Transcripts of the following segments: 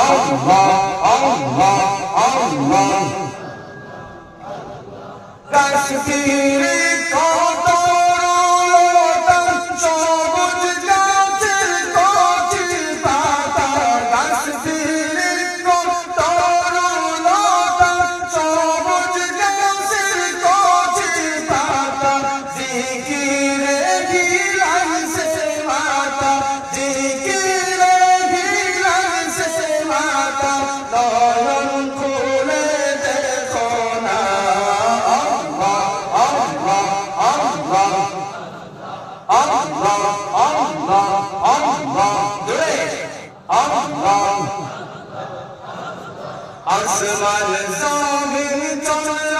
আল্লাহ আল্লাহ আল্লাহ কাশ্মীরে কত আসমান জমিন চন্দ্র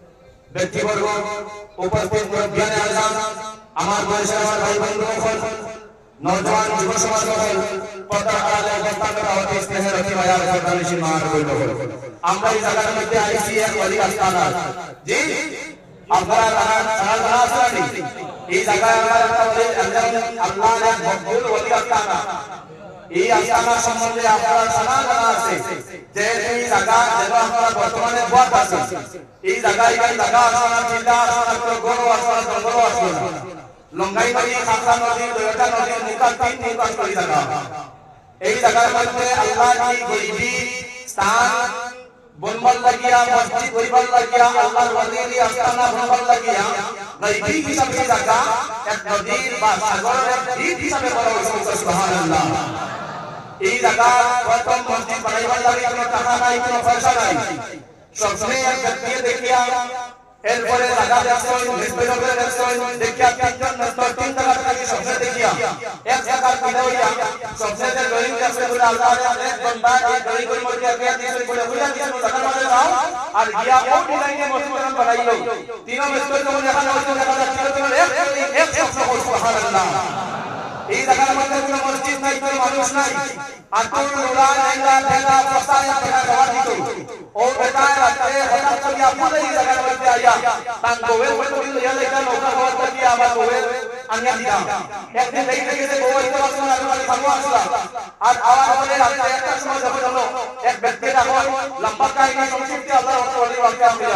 ব্যক্তিবর্গ, উপস্থিত মুরব্বিয়ানে আজম আমার বয়সের আমার ভাই বন্ধু নজওয়ান যুব সমাজ পর্দা আড়ালে অবস্থান করা হতে স্নেহের অতি মায়ার সরকারি সীমার বৈধ আমরা এই জায়গার মধ্যে আইসি এক অলি আস্তানা জি, আপনারা তারা তারা তারা আসেনি এই জায়গায় আমরা একটা বলি একজন আল্লাহর এক মকবুল অলি আস্তানা এই আস্তানা সম্বন্ধে আপনারা জানা জানা আছে যে এই জায়গা যেন আপনারা বর্তমানে বদ আছে এই জায়গায় এই জায়গা আসনা চিন্তা আসনা করে গরু আসনা জঙ্গল আসনা লঙ্গাই নদী খাসা নদী দয়টা নদী নিকাল তিন নিকাল করি জায়গা। এই জায়গার মধ্যে আল্লাহ কি গরিবি স্থান বনবল লাগিয়া, মসজিদ গরিবল লাগিয়া, আল্লাহর ওয়ালির আস্তানা বনবল লাগিয়া গরিবি হিসাবে জায়গা এক নদীর বা সাগরের দ্বীপ হিসাবে বলা হয়েছে। সুবহানাল্লাহ। এই জায়গা প্রথম মসজিদ বানাইবার লাগে কোনো টাকা নাই, কোনো পয়সা নাই। সবসময় এক ব্যক্তি দেখিয়া এরপরে জায়গা দেখছেন নিষ্পেষকের দেখছেন, দেখিয়া তিনজন নষ্ট তিন জায়গা থেকে সবসময় দেখিয়া এক জায়গা কিনে হইয়া সবসময় যে গরিব আছে বলে আল্লাহ এক বন্দা এই গরিবের মধ্যে আগে দিয়েছেন বলে বুঝা দিয়েছেন জায়গা মাঝে যাও আর গিয়া ও ডিজাইনে মসজিদ বানাইলো। তিন মিস্ত্রি যখন দেখা যাচ্ছে দেখা যাচ্ছে এক এক সবসময় সুবহানাল্লাহ। এই জায়গার মধ্যে কোনো মসজিদ নাই, কোনো মানুষ নাই। আতুল রোলা লেঙ্গা ঠেঙ্গা প্রস্তায় বেটা জমা দিত। ও বেটা রাতে হঠাৎ করে আপনার এই জায়গার মধ্যে আইয়া তান গোবে গোবে তুমি লইয়া লেখা নৌকা খাওয়ার থেকে আবার গোবে আনিয়া দিলাম। একদিন দেখি দেখি যে গোবে তো আসলে আমি মানে আসলাম আর আওয়াজ বলে রাতে একটা সময় যখন হলো, এক ব্যক্তি এখন লম্বা কাহিনী, সংক্ষিপ্ত আল্লাহ ওয়াক্কা আমরা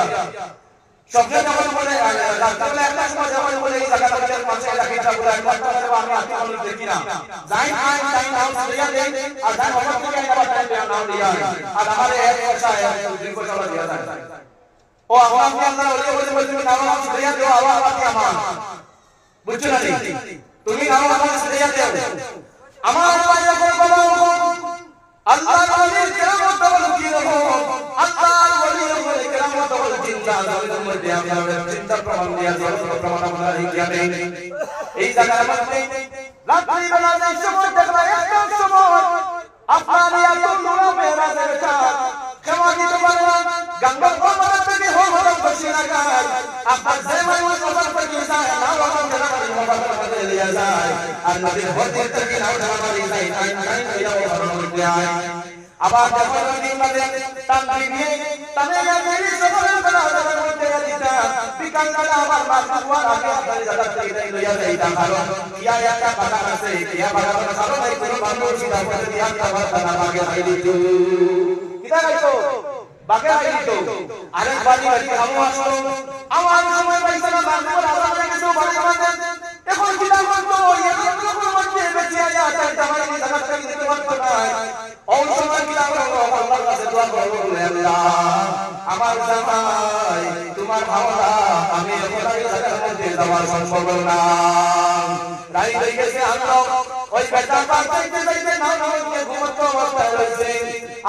সবচেয়ে যখন বলে একটা সময় যখন বলে এই জায়গাটা বলে পাশে এলাকাটা বলে আমি একটা আমি দেখি না যাই আই যাই নাও সিরিয়া দেই আর যাই আমার থেকে আইনা বাটাই নাম দিয়া আর আমারে এক পয়সা এক দুই পয়সা দিয়া যায়। ও আমার আপনি আল্লাহ ওলি বলে বলছেন নাম আমার সিরিয়া দেও আবার আবার আমার। বুঝছ না তুমি নাম আমার সিরিয়া দেও। আমার পায়ে করব আল্লাহর ওলির কেরামত বল কি রকম আল্লাহর ওলির বলে কেরামত বল চিন্তা জগতের মধ্যে আমরা চিন্তা প্রমাণ দিয়া দিয়ে প্রমাণ আমরা এই জায়গার মধ্যে রাত্রি বেলা যে সময় দেখলা একটা সময় আপনার এত নোরা মেরাজের কাজ ক্ষমা দিতে পারে না গঙ্গা পর্বত থেকে হোম হোম খুশি লাগায় আপনার যে মানুষ ওপর পর কি যায় না ওপর কেনা করে মোবাইল মধ্যে লিয়ে যায় আর নদীর ভর্তি থেকে নাও ঢালা মারি যায় নাই নাই নাই ওপর মধ্যে আয় আবার যখন নদী মধ্যে তান্ত্রিক নিয়ে মেরি সকলের বেলা আবার ইয়া ইয়া আসলো আমার সময় পাইছে না এখন কিটা করতো ইয়া কোনো মধ্যে বেঁচে আয়া তাই তামাই জায়গা থেকে দিতে পারতো না। ওই আল্লাহ, আমার জামাই, তোমার ভাবনা আমি যাওয়ার সম্ভব না। রাই হয়ে গেছে আমরা ওই বেটা পাইতে যাইতে না না ওকে অবস্থায় রয়েছে।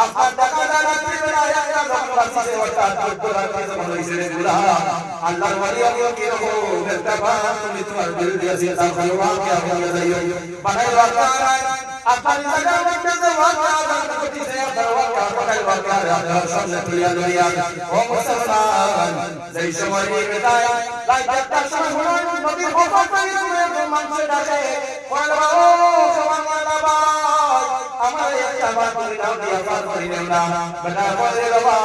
আপনার দেখা যায় রাত্রি একটা যখন সাথে অর্থাৎ চোদ্দ রাত্রি যখন হয়েছে রে বুড়া। আল্লাহর বাড়ি আমি কি রকম বেটা বান তুমি তোমার দিল দিয়ে চিন্তা করো কে আপনি যাইও বানাই রাখা আপনার জায়গা মধ্যে যে ওয়াকা আদান করতেছে আপনার ওয়াকা সামনে তুলিয়া লইয়া ও মুসলমান যেই সময় এই বেটায় রাত একটা সময় হলো করে মানুষ ডাকে বলবা ও সমান বাবা আমার একটা বার করে দাও দিয়া পার করে না বেটা বলে বাবা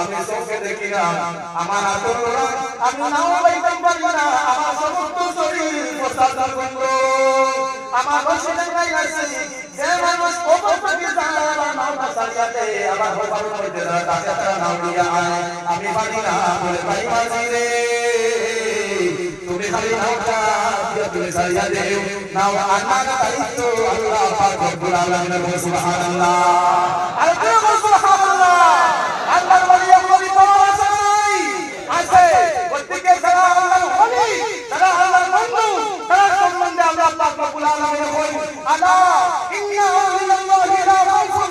আমি চোখে দেখি না আমার আতরা আমি নাও পাইতে পারি না, আমার সমস্ত শরীর প্রসাদ গন্ধ আমার বসে নাই আছে যে মানুষ থেকে যায় আমার নাম সারিয়াতে আমার বাবার মধ্যে তাকে তারা নাম দিয়া আয়। আমি পারি না বলে ভাই মাঝি রে। তুমি খালি তুমি সারিয়া দেও। নাও আমার দায়িত্ব আল্লাহ পাক রব্বুল আলামিন সুবহানাল্লাহ। আর কেন সুবহানাল্লাহ। আল্লাহর আলামিন কই আলা ইন্না আউলিয়াল্লাহি লা খাউফুন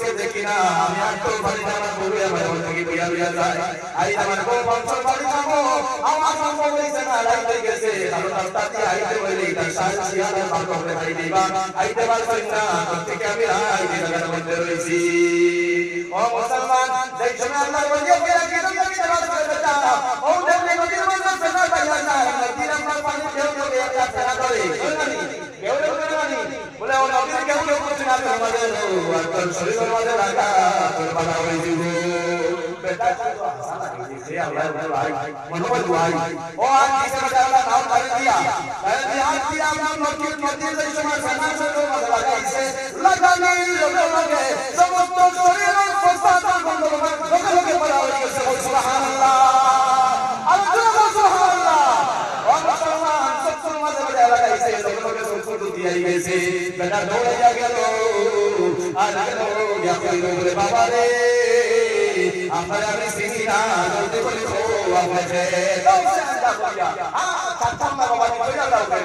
আমি দেখি না আমি আর তো বাড়ি আমার বউ আমার ঘর থেকে বইয়া বইয়া যায় আই আমার বউ বংশর বাড়ি যাব আমার সম্ভব হইছে না লাই হয়ে গেছে কারণ দিয়ে আইতে হইলে তার সাজ শিয়ালের বাপ করে হাই দিবা আইতে পারবেন না থেকে আমি আই জায়গার মধ্যে রয়েছি ও মুসলমান যেই সময় আল্লাহ বলিয়ে কে রাখি তুমি পড়তে চাও ও দেখলে নদীর মধ্যে ফেনা পাইয়া যায় নদীর আমার পানি কেউ কেউ একটা ফেনা করে কেউ কেউ বলে ও নদীর কেউ আমাদের তোর শরীরের মধ্যে রাখা তোর বাবা হয়ে দিব বেটা সে আল্লাহ ভাই মনোবল ভাই। ও, আজ কিসে বেটা আল্লাহ নাম করে দিয়া? করে দিয়া আজ দিয়া আমরা নদীর নদীর যেই সময় ফেনা শুরু মধ্যে লাগাইছে লাগানি লগে লগে সমস্ত শরীরের প্রস্তাব বন্ধ লগে লগে পড়া হয়ে গেছে সুবহানাল্লাহ। আল্লাহ, সুবহানাল্লাহ। ও বেটা দৌড়াইয়া গেল আর গেল বলে বাবা রে আমার আমি চিনি না বলতে বলি ও আপনাকে দৌড়ে আন্দা করিয়া আ চাচাম না বাবা কি কইরা দাও কই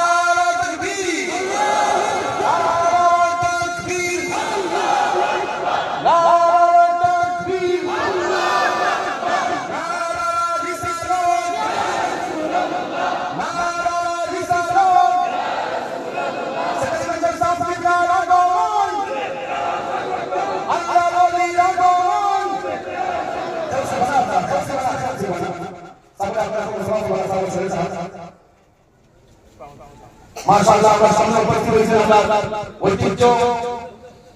মাশাআল্লাহ আমরা সামনে উপস্থিত হয়েছে আপনার ঐতিহ্য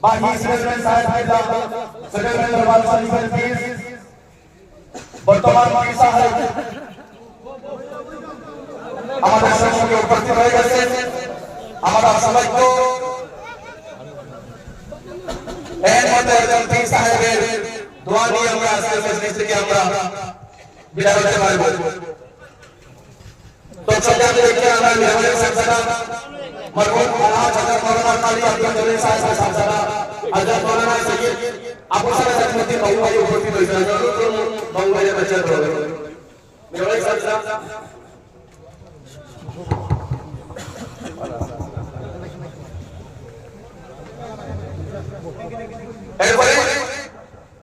বাহি সেক্রেটারি সাহেব হায়দা সেক্রেটারি দরবার শরীফের পীর বর্তমান পীর সাহেব আমাদের সঙ্গে উপস্থিত হয়ে গেছে আমরা সবাই তো এর মধ্যে একজন পীর সাহেবের দোয়া নিয়ে আমরা আজকে মজলিস থেকে আমরা বিদায় হতে পারব তো সবাই দেখে আমরা মেহমানের সাথে মরহুম আল্লাহ হযরত মাওলানা কালী আব্দুল জলিল সাহেব সাহেব হযরত মাওলানা সৈয়দ আবু সাহেব আজমতি বাবু ভাই উপস্থিত হয়েছে বাবু ভাই বাচ্চা হবে মেহমানের সাথে এরপরে